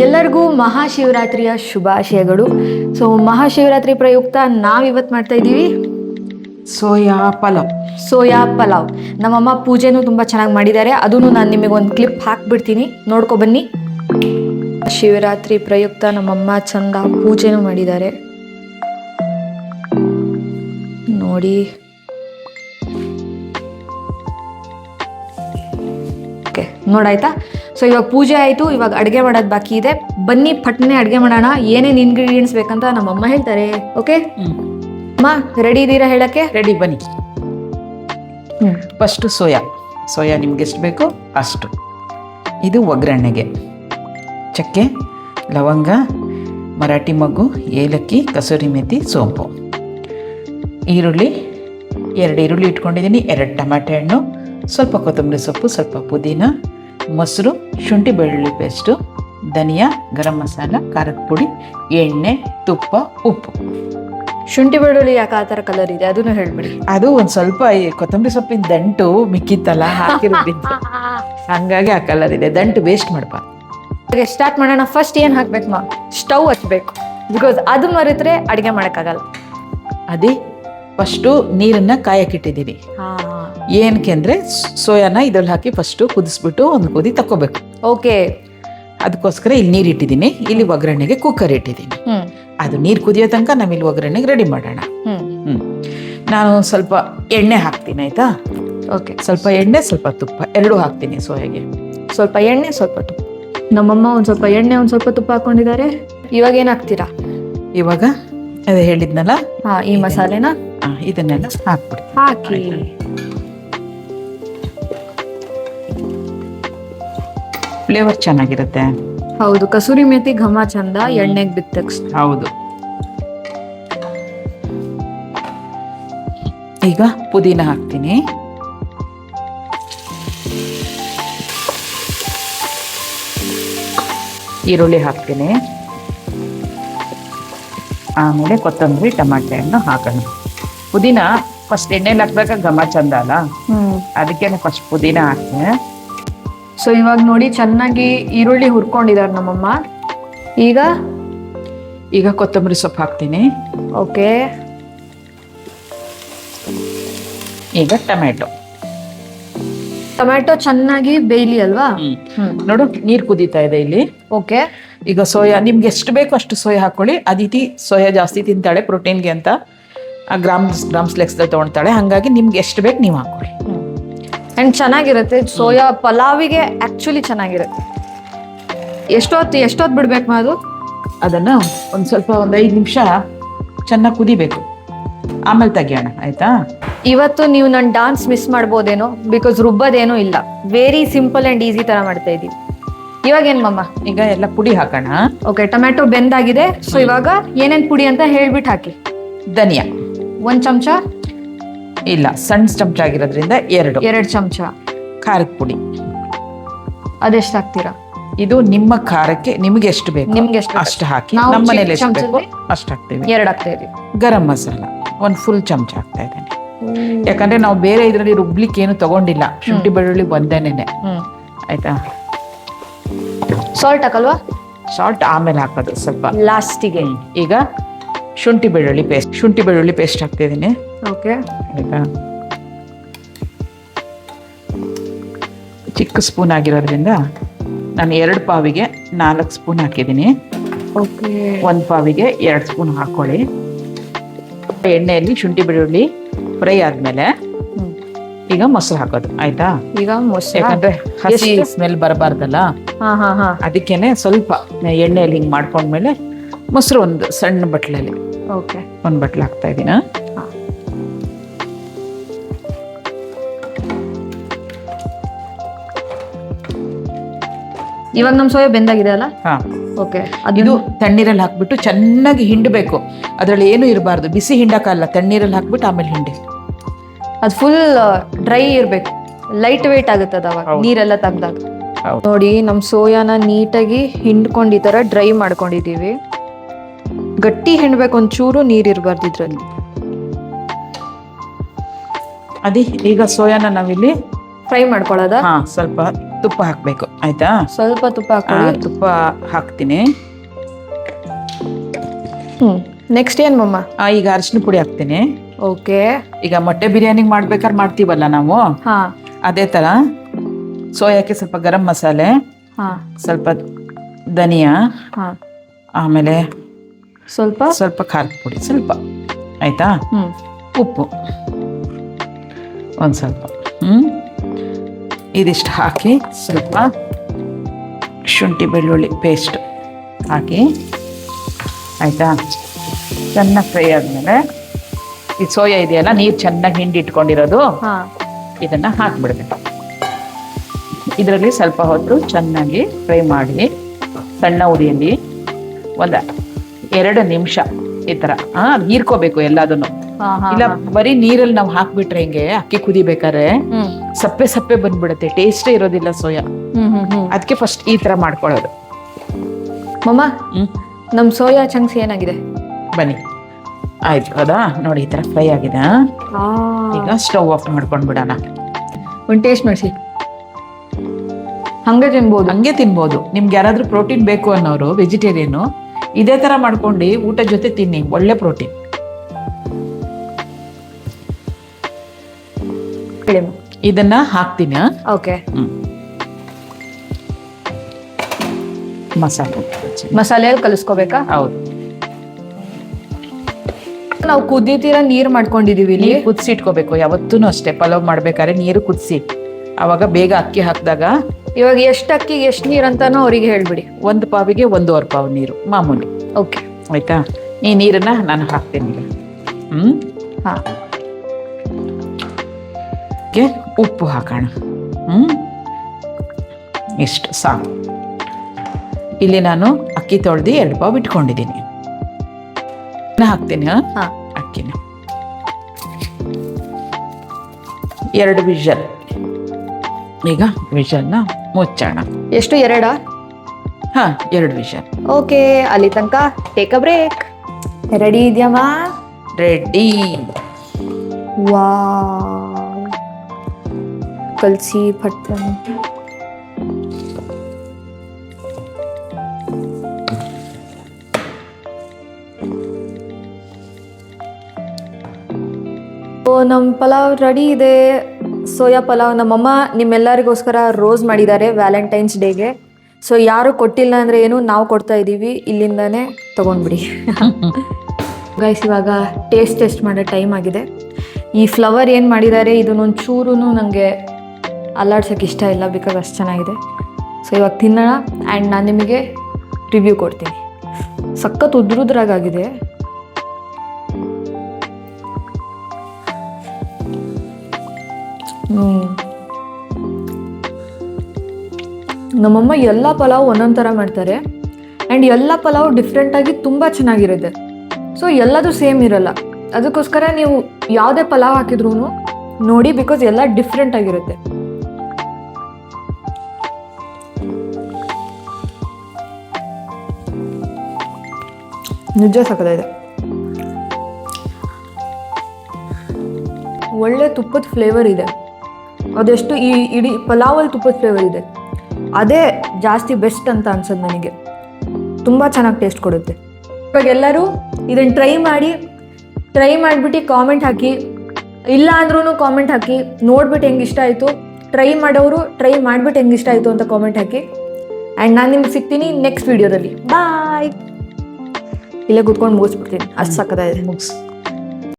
ಎಲ್ಲರಿಗೂ ಮಹಾಶಿವರಾತ್ರಿಯ ಶುಭಾಶಯಗಳು. ಸೊ ಮಹಾಶಿವರಾತ್ರಿ ಪ್ರಯುಕ್ತ ನಾವಿವತ್ತು ಮಾಡ್ತಾ ಇದ್ದೀವಿ. ಸೋಯಾ ಪಲಾವ್. ಸೋಯಾ ಪಲಾವ್. ನಮ್ಮಮ್ಮ ಪೂಜೆನೂ ತುಂಬ ಚೆನ್ನಾಗಿ ಮಾಡಿದ್ದಾರೆ. ಅದನ್ನು ನಾನು ನಿಮಗೆ ಒಂದು ಕ್ಲಿಪ್ ಹಾಕ್ಬಿಡ್ತೀನಿ. ನೋಡ್ಕೊ ಬನ್ನಿ. ಶಿವರಾತ್ರಿ ಪ್ರಯುಕ್ತ ನಮ್ಮಮ್ಮ ಚಂದ ಪೂಜೆನೂ ಮಾಡಿದ್ದಾರೆ. ನೋಡಿ. ಓಕೆ ನೋಡಾಯ್ತಾ ಸೊ ಇವಾಗ ಪೂಜೆ ಆಯಿತು ಇವಾಗ ಅಡುಗೆ ಮಾಡೋದು ಬಾಕಿ ಇದೆ. ಬನ್ನಿ ಪಟ್ನೆ ಅಡುಗೆ ಮಾಡೋಣ. ಏನೇನು ಇಂಗ್ರೀಡಿಯೆಂಟ್ಸ್ ಬೇಕಂತ ನಮ್ಮಮ್ಮ ಹೇಳ್ತಾರೆ. ಓಕೆ ಅಮ್ಮ ರೆಡಿ ಇದ್ದೀರಾ ಹೇಳಕ್ಕೆ? ರೆಡಿ ಬನ್ನಿ. ಹ್ಞೂ ಫಸ್ಟು ಸೋಯಾ. ಸೋಯಾ ನಿಮ್ಗೆ ಎಷ್ಟು ಬೇಕು ಅಷ್ಟು. ಇದು ಒಗ್ಗರಣೆಗೆ. ಚಕ್ಕೆ ಲವಂಗ ಮರಾಠಿ ಮಗ್ಗು ಏಲಕ್ಕಿ ಕಸೂರಿ ಮೆಥಿ ಸೋಂಪು. ಈರುಳ್ಳಿ ಎರಡು ಈರುಳ್ಳಿ ಇಟ್ಕೊಂಡಿದ್ದೀನಿ. ಎರಡು ಟಮಾಟೆ ಹಣ್ಣು ಸ್ವಲ್ಪ ಕೊತ್ತಂಬರಿ ಸೊಪ್ಪು ಸ್ವಲ್ಪ ಪುದೀನ ಮೊಸರು ಶುಂಠಿ ಬೆಳ್ಳುಳ್ಳಿ ಪೇಸ್ಟು ಧನಿಯಾ ಗರಂ ಮಸಾಲ ಖಾರದ ಪುಡಿ ಎಣ್ಣೆ ತುಪ್ಪ ಉಪ್ಪು. ಶುಂಠಿ ಬೆಳ್ಳುಳ್ಳಿ ಯಾಕೆ ಆ ಥರ ಕಲರ್ ಇದೆ? ಅದನ್ನು ಹೇಳ್ಬಿಡಿ. ಅದು ಒಂದು ಸ್ವಲ್ಪ ಈ ಕೊತ್ತಂಬರಿ ಸೊಪ್ಪಿನ ದಂಟು ಮಿಕ್ಕಿತ್ತಲ್ಲ ಹಾಕಿರೋದ್ರಿಂದ. ಹಂಗಾಗಿ ಆ ಕಲರ್ ಇದೆ. ದಂಟು ವೇಸ್ಟ್ ಮಾಡ್ಬಾರ್ದು. ಹಾಗೆ ಸ್ಟಾರ್ಟ್ ಮಾಡೋಣ. ಫಸ್ಟ್ ಏನು ಹಾಕ್ಬೇಕು ಮಾ? ಸ್ಟವ್ ಹಚ್ಬೇಕು. ಬಿಕಾಸ್ ಅದು ಮರೆತ್ರೆ ಅಡುಗೆ ಮಾಡೋಕ್ಕಾಗಲ್ಲ. ಅದೇ ಫಸ್ಟು ನೀರನ್ನು ಕಾಯಕ್ಕಿಟ್ಟಿದ್ದೀನಿ ಏನಕ್ಕೆ ಅಂದರೆ ಸೋಯಾನ ಇದ್ರಲ್ಲಿ ಹಾಕಿ ಫಸ್ಟು ಕುದಿಸ್ಬಿಟ್ಟು ಒಂದು ಕುದಿ ತಕ್ಕೋಬೇಕು. ಓಕೆ ಅದಕ್ಕೋಸ್ಕರ ಇಲ್ಲಿ ನೀರು ಇಟ್ಟಿದ್ದೀನಿ. ಇಲ್ಲಿ ಒಗ್ಗರಣೆಗೆ ಕುಕ್ಕರ್ ಇಟ್ಟಿದ್ದೀನಿ. ಅದು ನೀರು ಕುದಿಯೋ ತನಕ ನಾವು ಇಲ್ಲಿ ಒಗ್ಗರಣೆಗೆ ರೆಡಿ ಮಾಡೋಣ. ಹ್ಞೂ ನಾನು ಸ್ವಲ್ಪ ಎಣ್ಣೆ ಹಾಕ್ತೀನಿ ಆಯಿತಾ? ಓಕೆ ಸ್ವಲ್ಪ ಎಣ್ಣೆ ಸ್ವಲ್ಪ ತುಪ್ಪ ಎರಡೂ ಹಾಕ್ತೀನಿ ಸೋಯಾಗೆ. ಸ್ವಲ್ಪ ಎಣ್ಣೆ ಸ್ವಲ್ಪ ತುಪ್ಪ. ನಮ್ಮಮ್ಮ ಒಂದು ಸ್ವಲ್ಪ ಎಣ್ಣೆ ಒಂದು ಸ್ವಲ್ಪ ತುಪ್ಪ ಹಾಕೊಂಡಿದ್ದಾರೆ. ಇವಾಗ ಏನು ಹಾಕ್ತೀರಾ? ಇವಾಗ ಅದೇ ಹೇಳಿದ್ನಲ್ಲ? ಹಾಂ ಈ ಮಸಾಲೆನ? ಹಾಂ ಇದನ್ನೆಲ್ಲ ಹಾಕ್ಬಿಡಿ ಹಾಕಿ. ಫ್ಲೇವರ್ ಚೆನ್ನಾಗಿರುತ್ತೆ. ಹೌದು ಕಸೂರಿ ಮೇತಿ ಘಮ ಚಂದ ಎಣ್ಣೆಗೆ ಬಿದ್ದ ತಕ್ಷಣ. ಹೌದು. ಈಗ ಪುದೀನ ಹಾಕ್ತೀನಿ. ಈರುಳ್ಳಿ ಹಾಕ್ತೀನಿ. ಆಮೇಲೆ ಕೊತ್ತಂಬರಿ ಟಮಾಟೆ ಹಣ್ಣು ಹಾಕೋಣ. ಪುದೀನ ಫಸ್ಟ್ ಎಣ್ಣೆಲಿ ಹಾಕ್ಬೇಕಾಗ ಘಮ ಚಂದ ಅಲ್ಲ? ಹ್ಞೂ ಅದಕ್ಕೇನೆ ಫಸ್ಟ್ ಪುದೀನ ಹಾಕ್ತೀನಿ ಸೊ ಇವಾಗ ನೋಡಿ ಚೆನ್ನಾಗಿ ಈರುಳ್ಳಿ ಹುರ್ಕೊಂಡಿದ್ದಾರೆ ನಮ್ಮಮ್ಮ. ಈಗ? ಈಗ ಕೊತ್ತಂಬರಿ ಸೊಪ್ಪು ಹಾಕ್ತೀನಿ. ಓಕೆ ಈಗ ಟೊಮೆಟೊ ಟೊಮ್ಯಾಟೊ ಚೆನ್ನಾಗಿ ಬೇಯ್ಲಿ ಅಲ್ವಾ? ನೋಡು ನೀರು ಕುದೀತಾ ಇದೆ ಇಲ್ಲಿ. ಓಕೆ ಈಗ ಸೋಯಾ ನಿಮ್ಗೆ ಎಷ್ಟು ಬೇಕು ಅಷ್ಟು ಸೋಯಾ ಹಾಕೊಳ್ಳಿ. ಅದಿತಿ ಸೋಯಾ ಜಾಸ್ತಿ ತಿಂತಾಳೆ ಪ್ರೋಟೀನ್ಗೆ ಅಂತ. ಗ್ರಾಮ್ಸ್ ಗ್ರಾಮ್ಸ್ ಲೆಕ್ಸ್ದಲ್ಲಿ ತೊಗೊಳ್ತಾಳೆ ಹಾಗಾಗಿ ನಿಮ್ಗೆ ಎಷ್ಟು ಬೇಕು ನೀವು ಹಾಕೊಳ್ಳಿ. ಅಂಡ್ ಚೆನ್ನಾಗಿರುತ್ತೆ. ಸೋಯಾ ಪಲಾವಿಗೆ ಆ್ಯಕ್ಚುಲಿ ಚೆನ್ನಾಗಿರುತ್ತೆ. ಎಷ್ಟೊತ್ತು ಎಷ್ಟೊತ್ತು ಬಿಡ್ಬೇಕು ಅದು? ಅದನ್ನು ಒಂದು ಸ್ವಲ್ಪ ಒಂದು ಐದು ನಿಮಿಷ ಚೆನ್ನಾಗಿ ಕುದಿಬೇಕು. ಆಮೇಲೆ ತೆಗಿಯೋಣ ಆಯ್ತಾ? ಇವತ್ತು ನೀವು ನನ್ನ ಡಾನ್ಸ್ ಮಿಸ್ ಮಾಡ್ಬೋದೇನೋ? ಬಿಕಾಸ್ ರುಬ್ಬೋದೇನೂ ಇಲ್ಲ. ವೆರಿ ಸಿಂಪಲ್ ಅಂಡ್ ಈಸಿ ತರ ಮಾಡ್ತಾ ಇದೀವಿ ಇವಾಗ ಏನ್ ಮಮ್ಮ ಈಗ ಎಲ್ಲ ಪುಡಿ ಹಾಕೋಣ. Okay tomato ಬೆಂದಾಗಿದೆ. ಸೊ ಇವಾಗ ಏನೇನು ಪುಡಿ ಅಂತ ಹೇಳ್ಬಿಟ್ಟು ಹಾಕಿ. ಧನಿಯಾ. ಒಂದು ಚಮಚ? ಇಲ್ಲ ಸಣ್ಣ ಚಮಚ ಆಗಿರೋದ್ರಿಂದ ಎರಡು. ಎರಡು ಚಮಚ. ಖಾರದ ಪುಡಿ. ಅದೆಷ್ಟು ಹಾಕ್ತೀರಾ ಇದು ನಿಮ್ಮ ಖಾರಕ್ಕೆ ನಿಮಗೆ ಎಷ್ಟು ಬೇಕು? ನಿಮ್ಗೆ ಎಷ್ಟು ಬೇಕು? ಅಷ್ಟು ಹಾಕಿ ನಾವು ನಮ್ಮ ಮನೇಲಿ ಎಷ್ಟು ಬೇಕು ಅಷ್ಟು ಹಾಕ್ತೀವಿ. ಎರಡು ಹಾಕ್ತಾ ಇದೀವಿ ಗರಂ ಮಸಾಲ ಒಂದು ಫುಲ್ ಚಮಚ ಹಾಕ್ತಾ ಇದ್ದೇನೆ ಯಾಕಂದ್ರೆ ನಾವು ಬೇರೆ ಇದರಲ್ಲಿ ರುಬ್ಲಿಕ್ಕೆ ಏನು ತಗೊಂಡಿಲ್ಲ. ಶುಂಠಿ ಬೆಳ್ಳುಳ್ಳಿ ಬಂದೇನೆ ಹ್ಮ್. ಆಯ್ತಾ? ಸಾಲ್ಟ್ ಹಾಕಲ್ವಾ? ಸಾಲ್ಟ್ ಆಮೇಲೆ ಹಾಕೋದು ಸ್ವಲ್ಪ. ಲಾಸ್ಟಿಗೆ ಈಗ ಶುಂಠಿ ಬೆಳ್ಳುಳ್ಳಿ ಪೇಸ್ಟ್ ಶುಂಠಿ ಬೆಳ್ಳುಳ್ಳಿ ಪೇಸ್ಟ್ ಹಾಕ್ತಿದ್ದೀನಿ. ಓಕೆ ಆಯ್ತಾ? ಚಿಕ್ಕ ಸ್ಪೂನ್ ಆಗಿರೋದ್ರಿಂದ ನಾನು ಎರಡು ಪಾವಿಗೆ ನಾಲ್ಕು ಸ್ಪೂನ್ ಹಾಕಿದ್ದೀನಿ. ಓಕೆ ಒಂದು ಪಾವಿಗೆ ಎರಡು ಸ್ಪೂನ್ ಹಾಕ್ಕೊಳ್ಳಿ. ಎಣ್ಣೆಯಲ್ಲಿ ಶುಂಠಿ ಬೆಳ್ಳುಳ್ಳಿ ಫ್ರೈ ಆದಮೇಲೆ ಈಗ ಮೊಸರು ಹಾಕೋದು ಆಯ್ತಾ? ಈಗ ಮೊಸರು ಯಾಕಂದ್ರೆ ಹಸಿ ಸ್ಮೆಲ್ ಬರಬಾರ್ದಲ್ಲ? ಹಾ ಹಾ ಹಾ. ಅದಕ್ಕೇನೆ ಸ್ವಲ್ಪ ಎಣ್ಣೆಯಲ್ಲಿ ಹಿಂಗೆ ಮಾಡ್ಕೊಂಡ್ಮೇಲೆ ಮೊಸರು ಒಂದು ಸಣ್ಣ ಬಟ್ಲಲ್ಲಿ ಓಕೆ. ಒಂದು ಬಟ್ಲು ಹಾಕ್ತಾ ಇದ್ದೀನ. ಇವಾಗ ನಮ್ ಸೋಯಾ ಬೆಂದಾಗಿದೆ ಅಲ್ಲ? ಹಾ. ಓಕೆ. ಇದು ತಣ್ಣೀರಲ್ಲಿ ಹಾಕ್ಬಿಟ್ಟು ಚೆನ್ನಾಗಿ ಹಿಂಡಬೇಕು. ಅದರಲ್ಲಿ ಏನು ಇರಬಾರ್ದು. ಬಿಸಿ ಹಿಂಡಕ್ಕಲ್ಲ ತಣ್ಣೀರಲ್ಲಿ ಹಾಕ್ಬಿಟ್ಟು ಆಮೇಲೆ ಹಿಂಡಿ. ಅದು ಫುಲ್ ಡ್ರೈ ಇರ್ಬೇಕು. ಲೈಟ್ ವೇಟ್ ಆಗುತ್ತೆ ಅದು ಅವಾಗ. ನೀರೆಲ್ಲ ತೆಗ್ದಾಗ. ನೋಡಿ ನಮ್ಮ ಸೋಯಾನ ನೀಟಾಗಿ ಹಿಂಡ್ಕೊಂಡು ಈ ಥರ ಡ್ರೈ ಮಾಡ್ಕೊಂಡಿದೀವಿ ಗಟ್ಟಿ ಹೆಣ್ಬೇಕು ಒಂಚೂರು ನೀರು ಇರಬಾರ್ದು ಇದ್ರಲ್ಲಿ. ಅದೇ ಈಗ ಸೋಯಾನ ನಾವಿಲ್ಲಿ ಫ್ರೈ ಮಾಡ್ಕೊಳ್ಳೋದ ಹಾ ಸ್ವಲ್ಪ ತುಪ್ಪ ಹಾಕಬೇಕು. ಆಯ್ತಾ? ಸ್ವಲ್ಪ ತುಪ್ಪ ಹಾಕೊಳ್ಳಿ. ತುಪ್ಪ ಹಾಕ್ತೀನಿ. ಹ್ಮ್ ನೆಕ್ಸ್ಟ್ ಏನ್ ಮಮ್ಮ? ಆ, ಈಗ ಅರಿಶಿನ ಪುಡಿ ಹಾಕ್ತೀನಿ. ಓಕೆ. ಈಗ ಮೊಟ್ಟೆ ಬಿರಿಯಾನಿಗೆ ಮಾಡ್ಬೇಕಾದ್ರೆ ಮಾಡ್ತೀವಲ್ಲ ನಾವು? ಹಾ. ಅದೇ ಥರ ಸೋಯಾಕ್ಕೆ ಸ್ವಲ್ಪ ಗರಂ ಮಸಾಲೆ ಹಾ. ಸ್ವಲ್ಪ ಧನಿಯಾ ಹಾ. ಆಮೇಲೆ ಸ್ವಲ್ಪ ಸ್ವಲ್ಪ ಖಾರದ ಪುಡಿ ಸ್ವಲ್ಪ. ಆಯ್ತಾ? ಉಪ್ಪು. ಒಂದು ಸ್ವಲ್ಪ. ಹ್ಞೂ ಇದಿಷ್ಟು ಹಾಕಿ ಸ್ವಲ್ಪ ಶುಂಠಿ ಬೆಳ್ಳುಳ್ಳಿ ಪೇಸ್ಟ್ ಹಾಕಿ. ಆಯಿತಾ? ಚೆನ್ನಾಗಿ ಫ್ರೈ ಆದಮೇಲೆ ಈ ಸೋಯಾ ಇದೆಯಲ್ಲ ನೀರು ಚೆನ್ನಾಗಿ ಹಿಂಡಿ ಇಟ್ಕೊಂಡಿರೋದು ಹಾ. ಇದನ್ನು ಹಾಕ್ಬಿಡ್ಬೇಕು. ಇದರಲ್ಲಿ ಸ್ವಲ್ಪ ಹೊತ್ತು ಚೆನ್ನಾಗಿ ಫ್ರೈ ಮಾಡಿ ಸಣ್ಣ ಉರಿಯಲ್ಲಿ ಒಂದು ಎರಡು ನಿಮಿಷ ಈ ತರ. ಹಾಂ ಹೀರ್ಕೋಬೇಕು ಎಲ್ಲದನ್ನು. ಇಲ್ಲ ಬರೀ ನೀರಲ್ಲಿ ನಾವು ಹಾಕ್ಬಿಟ್ರೆ ಹಿಂಗೆ ಅಕ್ಕಿ ಕುದಿಬೇಕಾದ್ರೆ ಸಪ್ಪೆ ಸಪ್ಪೆ ಬಂದ್ಬಿಡುತ್ತೆ ಟೇಸ್ಟೇ ಇರೋದಿಲ್ಲ ಸೋಯಾ. ಅದಕ್ಕೆ ಫಸ್ಟ್ ಈ ತರ ಮಾಡ್ಕೊಳ್ಳೋದು. ಮಮ್ಮ ನಮ್ಮ ನಮ್ ಸೋಯಾ ಚಂಕ್ಸ್ ಏನಾಗಿದೆ? ಬನ್ನಿ. ಆಯ್ತು ಹೌದಾ? ನೋಡಿ ಈ ತರ ಫ್ರೈ ಆಗಿದೆ? ಈಗ ಸ್ಟವ್ ಆಫ್ ಮಾಡ್ಕೊಂಡ್ ಬಿಡೋಣ. ಒಂದು ಟೇಸ್ಟ್ ಮಾಡಿಸಿ. ಹಂಗೆ ತಿನ್ಬೋದು. ಹಂಗೆ ತಿನ್ಬೋದು. ನಿಮ್ಗೆ ಯಾರಾದ್ರೂ ಪ್ರೋಟೀನ್ ಬೇಕು ಅನ್ನೋರು ವೆಜಿಟೇರಿಯನು ಇದೇ ಥರ ಮಾಡ್ಕೊಂಡು ಊಟ ಜೊತೆ ತಿನ್ನಿ ಒಳ್ಳೆ ಪ್ರೋಟೀನ್ ಇದನ್ನ ಹಾಕ್ತೀನಿ ಓಕೆ ಮಸಾಲೆ ಮಸಾಲೆ. ಮಸಾಲೆಯಲ್ಲಿ ಕಲಿಸ್ಕೋಬೇಕಾ? ಹೌದು. ನಾವು ಕುದಿತೀರ ನೀರ್ ಮಾಡ್ಕೊಂಡಿದೀವಿ ಇಲ್ಲಿ. ಕುದಿಸಿ ಇಟ್ಕೋಬೇಕು ಯಾವತ್ತೂ ಅಷ್ಟೇ. ಪಲಾವ್ ಮಾಡ್ಬೇಕಾದ್ರೆ ನೀರು ಕುದಿಸಿ. ಅವಾಗ ಬೇಗ ಅಕ್ಕಿ ಹಾಕಿದಾಗ ಇವಾಗ ಎಷ್ಟು ಅಕ್ಕಿಗೆ ಎಷ್ಟು ನೀರು ಅಂತಾನೂ ಅವರಿಗೆ ಹೇಳ್ಬಿಡಿ. ಒಂದು ಪಾವಿಗೆ ಒಂದೂವರೆ ಪಾವು ನೀರು ಮಾಮೂಲಿ. ಓಕೆ ಆಯ್ತಾ? ಈ ನೀರನ್ನ ನಾನು ಹಾಕ್ತೀನಿ ಈಗ. ಹ್ಮ್? ಹಾ. ಗೆ ಉಪ್ಪು ಹಾಕೋಣ. ಹ್ಮ್? ಇಷ್ಟು ಸಾಕು. ಇಲ್ಲಿ ನಾನು ಅಕ್ಕಿ ತೊಳೆದು ಎರಡು ಪಾವು ಇಟ್ಕೊಂಡಿದ್ದೀನಿ. ಹಾಕ್ತೀನಿ ಅಕ್ಕಿನ. ಎರಡು ವಿಷಲ್. ಈಗ ವಿಷಲ್ನ ಮುಚ್ಚೋಣ. ಎಷ್ಟು ಎರಡಾ? ಹಾ ಎರಡು ವಿಷಯ ಓಕೆ ಅಲ್ಲಿ ತನಕ ಟೇಕ್ ಅ ಬ್ರೇಕ್ ರೆಡಿ ಇದೆಯಮ್ಮ? ರೆಡಿ ವಾ ಕಲ್ಸಿ ಪಡ್ತಾನೆ ನಮ್ಮ ಪಲಾವ್ ರೆಡಿ ಇದೆ. ಸೋಯಾ ಪಲಾವ್ ನಮ್ಮಮ್ಮ ನಿಮ್ಮೆಲ್ಲರಿಗೋಸ್ಕರ ರೋಸ್ ಮಾಡಿದ್ದಾರೆ ವ್ಯಾಲೆಂಟೈನ್ಸ್ ಡೇಗೆ. ಸೊ ಯಾರು ಕೊಟ್ಟಿಲ್ಲ ಅಂದರೆ ಏನು? ನಾವು ಕೊಡ್ತಾ ಇದ್ದೀವಿ. ಇಲ್ಲಿಂದಾನೇ ತೊಗೊಂಡ್ಬಿಡಿ. ಗೈಸ್ ಇವಾಗ ಟೇಸ್ಟ್ ಟೆಸ್ಟ್ ಮಾಡೋ ಟೈಮ್ ಆಗಿದೆ. ಈ ಫ್ಲವರ್ ಏನು ಮಾಡಿದ್ದಾರೆ? ಇದನ್ನೊಂದು ಚೂರು ನನಗೆ ಅಲ್ಲಾಡ್ಸೋಕ್ಕೆ ಇಷ್ಟ ಇಲ್ಲ ಬಿಕಾಸ್ ಅಷ್ಟು ಚೆನ್ನಾಗಿದೆ. ಸೊ ಇವಾಗ ತಿನ್ನೋಣ. ಆ್ಯಂಡ್ ನಾನು ನಿಮಗೆ ರಿವ್ಯೂ ಕೊಡ್ತೀನಿ. ಸಖತ್ ಉದ್ರುದ್ರಾಗಿದೆ ನಮ್ಮಮ್ಮ ಎಲ್ಲ ಪಲಾವ್ ಒಂದೊಂದು ಥರ ಮಾಡ್ತಾರೆ. ಆ್ಯಂಡ್ ಎಲ್ಲ ಪಲಾವ್ ಡಿಫ್ರೆಂಟಾಗಿ ತುಂಬ ಚೆನ್ನಾಗಿರುತ್ತೆ. ಸೊ ಎಲ್ಲದೂ ಸೇಮ್ ಇರಲ್ಲ. ಅದಕ್ಕೋಸ್ಕರ ನೀವು ಯಾವುದೇ ಪಲಾವ್ ಹಾಕಿದ್ರೂ ನೋಡಿ ಬಿಕಾಸ್ ಎಲ್ಲ ಡಿಫ್ರೆಂಟ್ ಆಗಿರುತ್ತೆ. ನಿಜ ಸಕ್ಕದಾಗಿದೆ ಒಳ್ಳೆ ತುಪ್ಪದ ಫ್ಲೇವರ್ ಇದೆ. ಅದೆಷ್ಟು ಈ ಇಡೀ ಪಲಾವಲ್ಲಿ ತುಪ್ಪದ ಫ್ಲೇವರ್ ಇದೆ ಅದೇ ಜಾಸ್ತಿ ಬೆಸ್ಟ್ ಅಂತ ಅನ್ಸೋದು ನನಗೆ. ತುಂಬ ಚೆನ್ನಾಗಿ ಟೇಸ್ಟ್ ಕೊಡುತ್ತೆ. ಇವಾಗ ಎಲ್ಲರೂ ಇದನ್ನು ಟ್ರೈ ಮಾಡಿ, ಟ್ರೈ ಮಾಡಿಬಿಟ್ಟು ಕಾಮೆಂಟ್ ಹಾಕಿ, ಇಲ್ಲ ಅಂದ್ರೂ ಕಾಮೆಂಟ್ ಹಾಕಿ, ನೋಡ್ಬಿಟ್ಟು ಹೆಂಗೆ ಇಷ್ಟ ಆಯಿತು, ಟ್ರೈ ಮಾಡೋರು ಟ್ರೈ ಮಾಡಿಬಿಟ್ಟು ಹೆಂಗೆ ಇಷ್ಟ ಆಯಿತು ಅಂತ ಕಾಮೆಂಟ್ ಹಾಕಿ. ಆ್ಯಂಡ್ ನಾನು ನಿಮ್ಗೆ ಸಿಗ್ತೀನಿ ನೆಕ್ಸ್ಟ್ ವೀಡಿಯೋದಲ್ಲಿ. ಬಾಯ್. ಇಲ್ಲೇ ಕೂತ್ಕೊಂಡು ಮುಗಿಸ್ಬಿಡ್ತೀನಿ. ಅಷ್ಟು ಸಕ್ಕತ್ತಾಗಿದೆ. ಮುಗಿಸ್